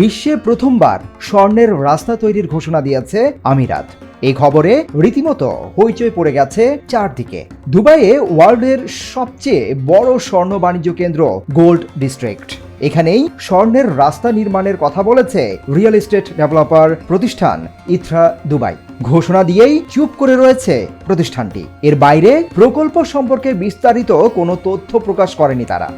বিশ্বে প্রথমবার স্বর্ণের রাস্তা তৈরির ঘোষণা দিয়েছে আমিরাত। এই খবরে রীতিমতো হইচই পড়ে গেছে চারদিকে। দুবাইয়ে ওয়ার্ল্ডের সবচেয়ে বড় স্বর্ণ বাণিজ্য কেন্দ্র গোল্ড ডিস্ট্রিক্ট। এখানেই স্বর্ণের রাস্তা নির্মাণের কথা বলেছে রিয়েল এস্টেট ডেভেলপার প্রতিষ্ঠান ইথরা দুবাই। ঘোষণা দিয়েই চুপ করে রয়েছে প্রতিষ্ঠানটি। এর বাইরে প্রকল্প সম্পর্কে বিস্তারিত কোনো তথ্য প্রকাশ করেনি তারা।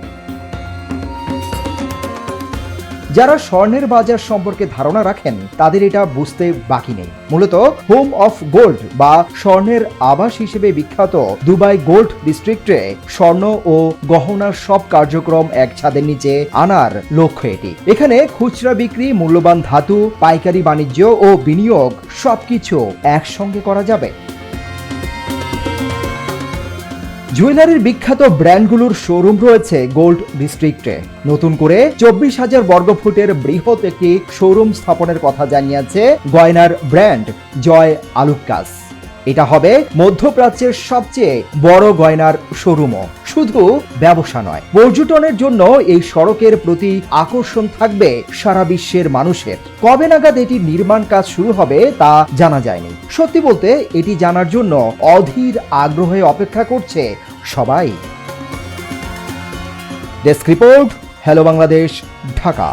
যারা স্বর্ণের বাজার সম্পর্কে ধারণা রাখেন, তাদের এটা বুঝতে বাকি নেই। মূলত হোম অফ গোল্ড বা স্বর্ণের আবাস হিসেবে বিখ্যাত দুবাই গোল্ড ডিস্ট্রিক্টে স্বর্ণ ও গহনার সব কার্যক্রম এক ছাদের নিচে আনার লক্ষ্য এটি। এখানে খুচরা বিক্রি, মূল্যবান ধাতু, পাইকারি বাণিজ্য ও বিনিয়োগ সবকিছু একসঙ্গে করা যাবে। জুয়েলারির বিখ্যাত ব্র্যান্ডগুলোর শোরুম রয়েছে গোল্ড ডিস্ট্রিক্টে। নতুন করে চব্বিশ হাজার বর্গফুটের বৃহৎ একটি শোরুম স্থাপনের কথা জানিয়েছে গয়নার ব্র্যান্ড জয় আলুকাস এটা হবে মধ্যপ্রাচ্যের সবচেয়ে বড় গয়নার শোরুমও। শুধু ব্যবসা নয়, পর্যটনের জন্য এই সড়কের প্রতি আকর্ষণ থাকবে সারা বিশ্বের মানুষের। কবে নাগাদ এটি নির্মাণ কাজ শুরু হবে তা জানা যায়নি। সত্যি বলতে, এটি জানার জন্য অধীর আগ্রহে অপেক্ষা করছে সবাই। Desk report, hello Bangladesh, Dhaka.